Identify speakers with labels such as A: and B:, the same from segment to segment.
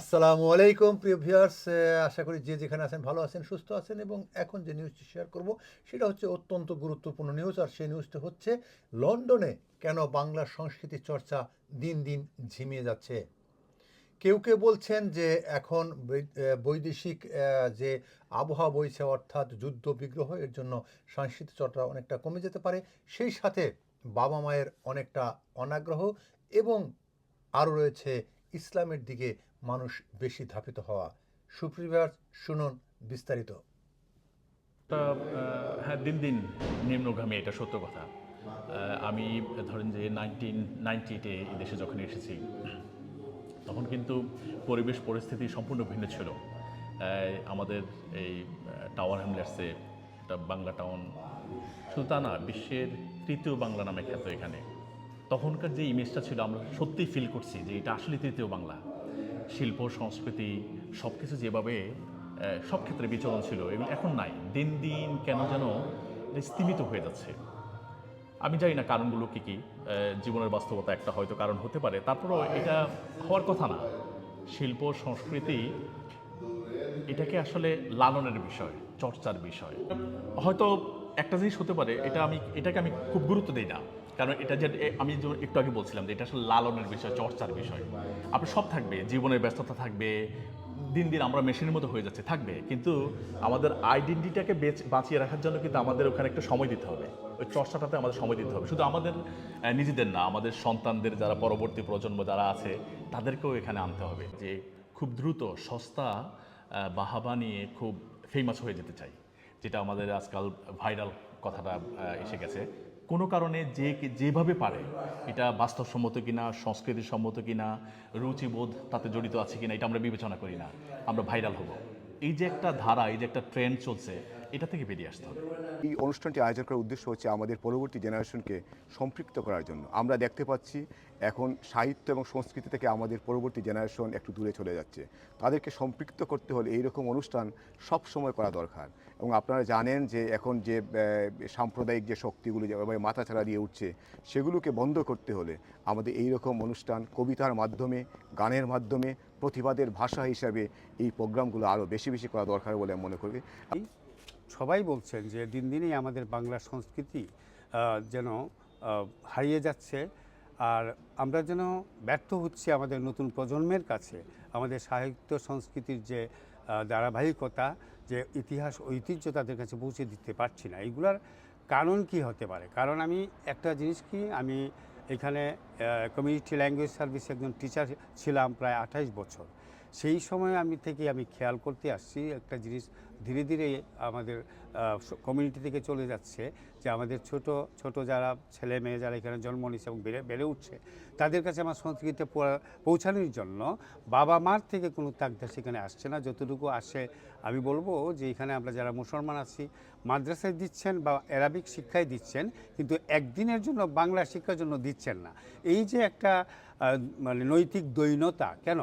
A: আসসালামু আলাইকুম, প্রিয় ভিউয়ার্স। আশা করি যে যেখানে আছেন ভালো আছেন, সুস্থ আছেন এবং এখন যে নিউজটি শেয়ার করব সেটা হচ্ছে অত্যন্ত গুরুত্বপূর্ণ নিউজ। আর সেই নিউজটা হচ্ছে, লন্ডনে কেন বাংলা সংস্কৃতি চর্চা দিন দিন ঝিমিয়ে যাচ্ছে? কেউ কেউ বলছেন যে এখন বৈদেশিক যে আবহাওয়া বইছে অর্থাৎ যুদ্ধ বিগ্রহ, এর জন্য সাংস্কৃতিক চর্চা অনেকটা কমে যেতে পারে। সেই সাথে বাবা মায়ের অনেকটা অনাগ্রহ এবং আরও রয়েছে ইসলামের দিকে মানুষ বেশি ধাপিত হওয়া। সুপ্রিভার, শুনুন বিস্তারিত।
B: হ্যাঁ দিন দিন নিম্নগামী, এটা সত্য কথা। আমি ধরেন যে নাইনটিন নাইনটিতে দেশে যখন এসেছি, তখন কিন্তু পরিবেশ পরিস্থিতি সম্পূর্ণ ভিন্ন ছিল। আমাদের এই টাওয়ার হ্যামলেটসে একটা বাংলা টাউন শুধু তা না, বিশ্বের তৃতীয় বাংলা নামে খ্যাত এখানে। তখনকার যে ইমেজটা ছিল, আমরা সত্যিই ফিল করছি যে এটা আসলে তৃতীয় বাংলা। শিল্প, সংস্কৃতি সব কিছু যেভাবে সব ক্ষেত্রে বিচরণ ছিল এগুলো এখন নাই। দিন দিন কেন যেন স্তীমিত হয়ে যাচ্ছে। আমি জানি না কারণগুলো কী কী জীবনের বাস্তবতা একটা হয়তো কারণ হতে পারে। তারপরও এটা হওয়ার কথা না। শিল্প, সংস্কৃতি, এটাকে আসলে লালনের বিষয়, চর্চার বিষয়। হয়তো একটা জিনিস হতে পারে, এটা আমি, এটাকে আমি খুব গুরুত্ব দিই না। কারণ এটা যে আমি একটু আগে বলছিলাম যে এটা আসলে লালনের বিষয়, চর্চার বিষয়। আপনার সব থাকবে, জীবনের ব্যস্ততা থাকবে, দিন দিন আমরা মেশিনের মতো হয়ে যাচ্ছে, থাকবে। কিন্তু আমাদের আইডেন্টিটাকে বাঁচিয়ে রাখার জন্য কিন্তু আমাদের ওখানে একটু সময় দিতে হবে। ওই চর্চাটাতে আমাদের সময় দিতে হবে। শুধু আমাদের নিজেদের না, আমাদের সন্তানদের যারা পরবর্তী প্রজন্ম যারা আছে, তাদেরকেও এখানে আনতে হবে যে খুব দ্রুত সস্তা বাহাবা নিয়ে খুব ফেমাস হয়ে যেতে চাই। যেটা আমাদের আজকাল ভাইরাল কথাটা এসে গেছে। কোনো কারণে যে যেভাবে পারে, এটা বাস্তবসম্মত কিনা সংস্কৃতি সম্মত কিনা, রুচিবোধ তাতে জড়িত আছে কিনা, এটা আমরা বিবেচনা করি না। আমরা ভাইরাল হব। এই যে একটা ধারা, এই যে একটা ট্রেন্ড চলছে এটা থেকে বেরিয়ে আসতে হবে।
C: এই অনুষ্ঠানটি আয়োজন করার উদ্দেশ্য হচ্ছে আমাদের পরবর্তী জেনারেশনকে সম্পৃক্ত করার জন্য। আমরা দেখতে পাচ্ছি এখন সাহিত্য এবং সংস্কৃতি থেকে আমাদের পরবর্তী জেনারেশন একটু দূরে চলে যাচ্ছে। তাদেরকে সম্পৃক্ত করতে হলে এইরকম অনুষ্ঠান সব সময় করা দরকার। এবং আপনারা জানেন যে এখন যে সাম্প্রদায়িক যে শক্তিগুলো যেভাবে মাথাছাড়া দিয়ে উঠছে, সেগুলোকে বন্ধ করতে হলে আমাদের এই রকম অনুষ্ঠান কবিতার মাধ্যমে, গানের মাধ্যমে, প্রতিবাদের ভাষা হিসাবে এই প্রোগ্রামগুলো আরও বেশি বেশি করা দরকার বলে আমি মনে করি।
D: সবাই বলছেন যে দিন দিনই আমাদের বাংলা সংস্কৃতি যেন হারিয়ে যাচ্ছে। আর আমরা যেন ব্যর্থ হচ্ছি আমাদের নতুন প্রজন্মের কাছে, আমাদের সাহিত্য সংস্কৃতির যে ধারাবাহিকতা, যে ইতিহাস, ঐতিহ্য তাদের কাছে পৌঁছে দিতে পারছি না। এইগুলার কারণ কি হতে পারে? কারণ আমি একটা জিনিস কি, আমি এখানে কমিউনিটি ল্যাঙ্গুয়েজ সার্ভিসে একজন টিচার ছিলাম প্রায় আঠাইশ বছর। সেই সময় আমি থেকে আমি খেয়াল করতে আসছি, একটা জিনিস ধীরে ধীরে আমাদের কমিউনিটি থেকে চলে যাচ্ছে যে আমাদের ছোট ছোট যারা ছেলে মেয়ে যারা এখানে জন্ম নিচ্ছে এবং বেড়ে বেড়ে উঠছে, তাদের কাছে আমার সংস্কৃতিতে পৌঁছা- পৌঁছানোর জন্য বাবা মার থেকে কোনো তাগদা সেখানে আসছে না। যতটুকু আসে, আমি বলব যে এখানে আমরা যারা মুসলমান আছি, মাদ্রাসায় দিচ্ছেন বা অ্যারাবিক শিক্ষায় দিচ্ছেন, কিন্তু একদিনের জন্য বাংলা শিক্ষার জন্য দিচ্ছেন না। এই যে একটা মানে নৈতিক দৈনতা, কেন?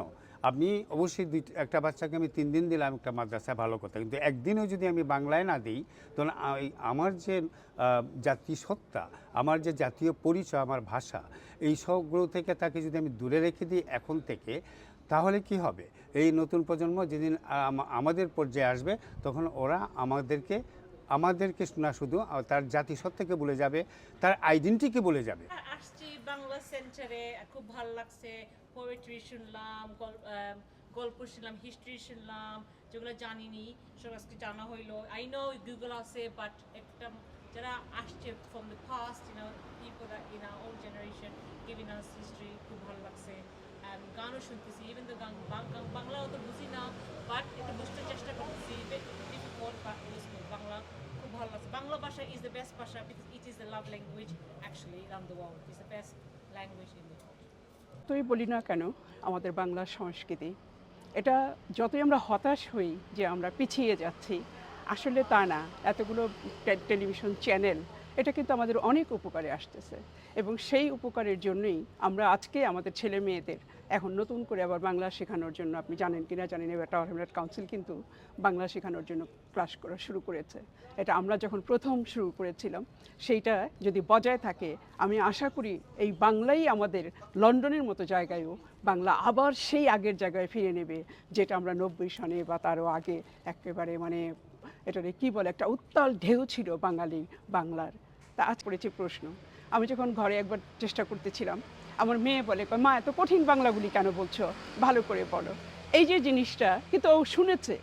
D: আপনি অবশ্যই দুই একটা বাচ্চাকে আমি তিন দিন দিলাম একটা মাদ্রাসায় ভালো কথা কিন্তু একদিনও যদি আমি বাংলায় না দিই তখন আমার যে জাতিসত্তা আমার যে জাতীয় পরিচয়, আমার ভাষা, এই সবগুলো থেকে তাকে যদি আমি দূরে রেখে দিই এখন থেকে, তাহলে কি হবে? এই নতুন প্রজন্ম যেদিন আমাদের পর্যায়ে আসবে, তখন ওরা আমাদেরকে আমাদেরকে না শুধু তার জাতিসত্তাকে বলে যাবে, তার আইডেন্টিটিকে বলে যাবে।
E: বাংলা সেন্টারে খুব ভালো লাগছে। পোয়েট্রি শুনলাম গল্প শুনলাম হিস্ট্রি শুনলাম, যেগুলো জানিনি সব আজকে জানা হইল। আই নো গুগল আছে বাট একটা যারা আসছে from the past in people in our old generation giving us history খুব ভালো লাগছে। গানও শুনতেছি ইভেন তো বাংলা অত বুঝি না বাট একটু বুঝতে চেষ্টা করতেছি বাংলা খুব ভালো লাগছে। বাংলা ইজ দ্য বেস্ট ভাষা because it is the love language actually around the world. Is the best language in the world
F: যতই বলি না কেন? আমাদের বাংলার সংস্কৃতি। এটা যতই আমরা হতাশ হই যে আমরা পিছিয়ে যাচ্ছি, আসলে তা না। এতগুলো টেলিভিশন চ্যানেল এটা কিন্তু আমাদের অনেক উপকারে আসতেছে এবং সেই উপকারের জন্যই আমরা আজকে আমাদের ছেলে মেয়েদের এখন নতুন করে আবার বাংলা শেখানোর জন্য, আপনি জানেন কিনা জানেন এবার টাওয়ার হ্যামলেট কাউন্সিল কিন্তু বাংলা শেখানোর জন্য ক্লাস করা শুরু করেছে। এটা আমরা যখন প্রথম শুরু করেছিলাম, সেইটা যদি বজায় থাকে, আমি আশা করি এই বাংলাই আমাদের লন্ডনের মতো জায়গায়ও বাংলা আবার সেই আগের জায়গায় ফিরে নেবে, যেটা আমরা নব্বই সনে বা তারও আগে একেবারে মানে এটারে কি বলে একটা উত্তাল ঢেউ ছিল বাঙালি বাংলার। তা আজ পড়েছে প্রশ্ন। আমি যখন ঘরে একবার চেষ্টা করতেছিলাম আমার মেয়ে বলে "কয়, মা এত কঠিন বাংলাগুলি কেন বলছো? ভালো করে বলো। এই যে জিনিসটা কিন্তু ও শুনেছে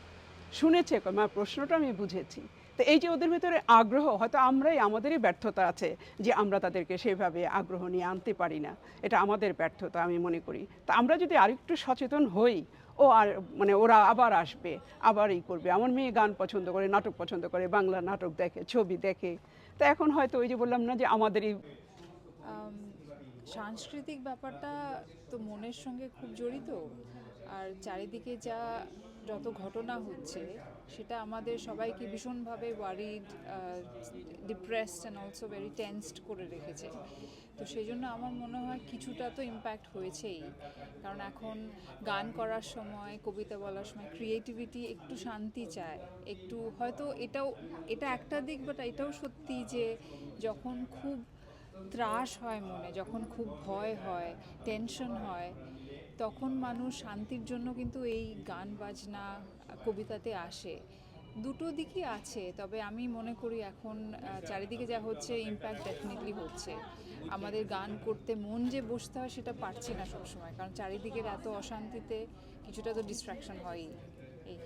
F: শুনেছে মা প্রশ্নটা আমি বুঝেছি। তো এই যে ওদের ভেতরে আগ্রহ হয়তো আমরাই আমাদেরই ব্যর্থতা আছে যে আমরা তাদেরকে সেভাবে আগ্রহ নিয়ে আনতে পারি না। এটা আমাদের ব্যর্থতা আমি মনে করি। তা আমরা যদি আরেকটু সচেতন হই ও আর মানে ওরা আবার আসবে, আবার এই করবে। আমার মেয়ে গান পছন্দ করে, নাটক পছন্দ করে, বাংলা নাটক দেখে, ছবি দেখে। তা এখন হয়তো ওই যে বললাম না যে আমাদের এই
G: সাংস্কৃতিক ব্যাপারটা তো মনের সঙ্গে খুব জড়িত। আর চারিদিকে যা যত ঘটনা হচ্ছে, সেটা আমাদের সবাইকে ভীষণভাবে worried depressed and also very tensed করে রেখেছে। তো সেই জন্য আমার মনে হয় কিছুটা তো ইম্প্যাক্ট হয়েছেই। কারণ এখন গান করার সময়, কবিতা বলার সময় ক্রিয়েটিভিটি একটু শান্তি চায়। একটু হয়তো এটাও, এটা একটা দিক বাট এটাও সত্যি যে যখন খুব ত্রাস হয় মনে, যখন খুব ভয় হয় টেনশন হয় তখন মানুষ শান্তির জন্য কিন্তু এই গান, বাজনা, কবিতাতে আসে। দুটো দিকই আছে, তবে আমি মনে করি এখন চারিদিকে যা হচ্ছে ইম্প্যাক্ট ডেফিনেটলি হচ্ছে। আমাদের গান করতে মন যে বসতে হয় সেটা পারছি না সবসময়, কারণ চারিদিকের এত অশান্তিতে কিছুটা তো ডিস্ট্রাকশন হয়ই। এই।